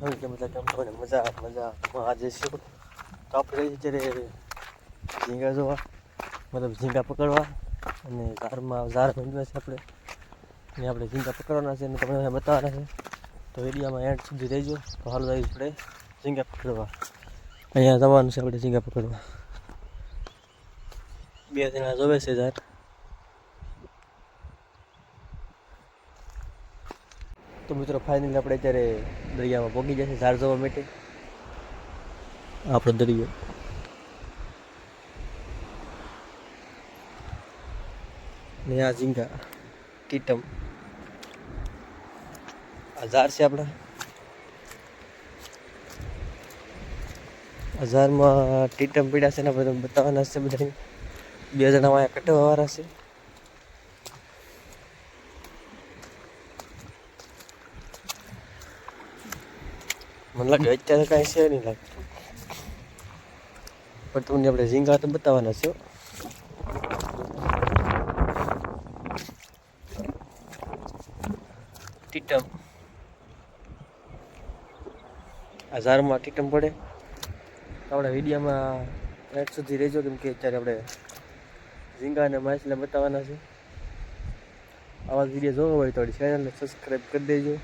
હવે કે બધા મજા મજા આજે શું તો આપણે જ્યારે ઝીંગા જોવા, મતલબ ઝીંગા પકડવા અને ઝારમાં ઝાર મેળવ્યા છે આપણે. ને આપણે ઝીંગા પકડવાના છે અને તમને બતાવવાના છે. તો એરિયામાં એન્ડ સુધી રહેજો. તો હાલ જઈએ આપણે ઝીંગા પકડવા. અહીંયા જવાનું છે આપણે ઝીંગા પકડવા. બે જણા જોવે છે ઝાર તો મિત્રો ફાઇનલી આપણે અત્યારે દરિયામાં પહોંચી જશે, ઝાડ જોવા માટે. આપણો દરિયો. ને આ ઝીંગા આ ઝાડ છે આપણા. હજારમાં ટીટમ પીડા છે ને બધા બતાવવાના છે બધા બે જણા અહીંયા કટવાવાળા છે. મને લાગે અત્યારે કાંઈ છે નહીં લાગતું પણ તમને આપણે ઝીંગા તો બતાવવાના છે ટીટમ. આ ટીટમ પડે. આપણે વિડીયોમાં રાત સુધી રહેજો કેમ કે અત્યારે આપણે ઝીંગા અને માછલા બતાવવાના છે. આવા વીડિયો જોવો હોય તો ચેનલને સબસ્ક્રાઈબ કરી દેજો.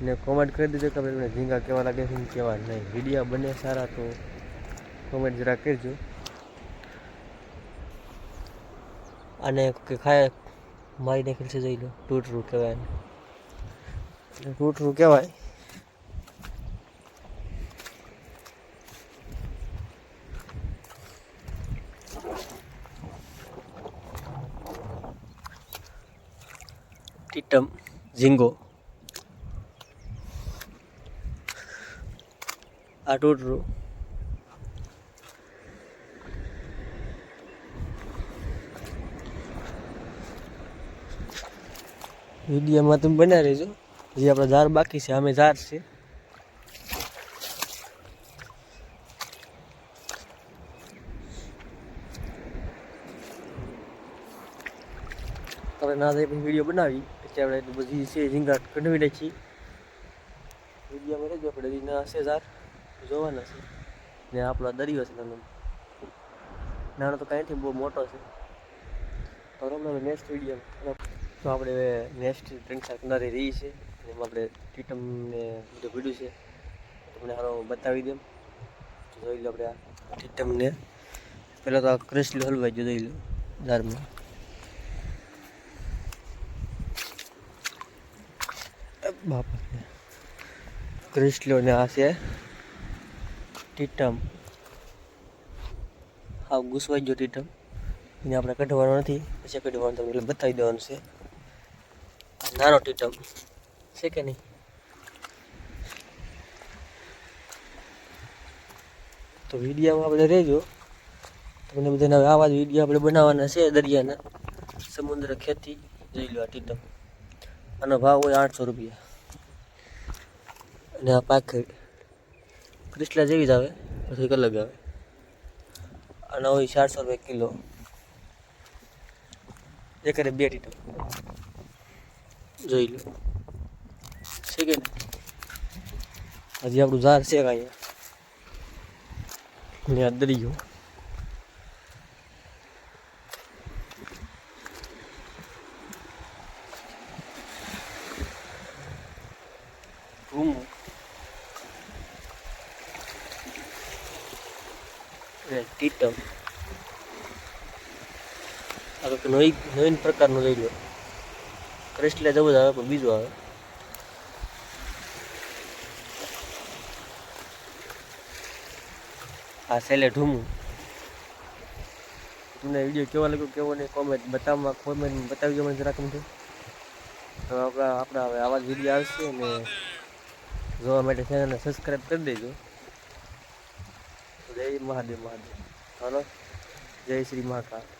ને કોમેન્ટ કરી દેજો કે તમને ઝીંગા કેવા લાગે છે કેવા નહીં. વિડીયા બને સારા તો કોમેન્ટ જરા કરજો. અને કે ખાય, મારી નાખેલ છે જોઈ લો. ટૂટરું કહેવાય. ટૂટરું કહેવાય. ટીટમ, ઝીંગો. આ ટોટરું વિડીયોમાં તમે બનાવી રહેજો. જે આપણે ઝાર બાકી છે, અમે ઝાર છે આપણે ના થાય પણ વીડિયો બનાવી. પછી આપણે બધી છે, ઝીંગા કઢવી નાખી. વિડીયોમાં રહેજો, આપણે ના હશે ઝાડ જોવાના છે. ને આપણો દરિયો છે નાનો. નાનો તો કાંઈથી બહુ મોટો છે. તો આપણે નેક્સ્ટ વીડિયો તો આપણે હવે નેક્સ્ટ ચાર કિનારે રહી છે એમાં આપણે ટીટમને બધું ભીડ્યું છે. તમને હારો બતાવી દેમ જોઈ લો આપણે આ ટીટમને પહેલાં તો આ ક્રિસ્ટલ હલવાઈ જો જોઈ લો દારમાં બાપા ક્રિસ્ટલો ને આ છે. ટીટમ હા ઘૂસવાઈ ગયો ટીટમ એને આપણે કઢવાનો નથી. પછી કઢવાનું તમને એટલે બતાવી દેવાનું છે. નાનો ટીટમ છે કે નહીં? તો વિડીયામાં આપણે રહેજો. તમને બધાને હવે આવા જ વીડિયો આપણે બનાવવાના છે દરિયાના. સમુદ્ર ખેતી. જોઈ લો આ ટીટમ આનો ભાવ હોય આઠસો રૂપિયા. અને આ પાખડ. ક્રિસ્ટલા જેવી જ આવે. થોડીક અલગ આવે. આના હોય ચારસો રૂપિયા કિલો. એકરે બે ટીટો જોઈ લો. છે કે હજી આપણું ઝાડ છે કાંઈ. ને આ દરિયો. રૂમો. અને ટીટમ. આ કંઈક નવી નવીન પ્રકારનું લઈ લો ક્રિસ્ટલે જવું જ આવે પણ બીજું આવે. આ સેલે ઢૂમું. તમને વીડિયો કેવો લાગ્યો કેવો નહીં કોમેન્ટ બતાવવા કોમેન્ટ બતાવી દો મને જરાક મને તો. આપણા આપણા હવે આવા જ વીડિયો આવશે અને જોવા માટે ચેનલને સબસ્ક્રાઈબ કરી દેજો. જય મહાદેવ મહાદેવ. હલો જય શ્રી મહાકાળ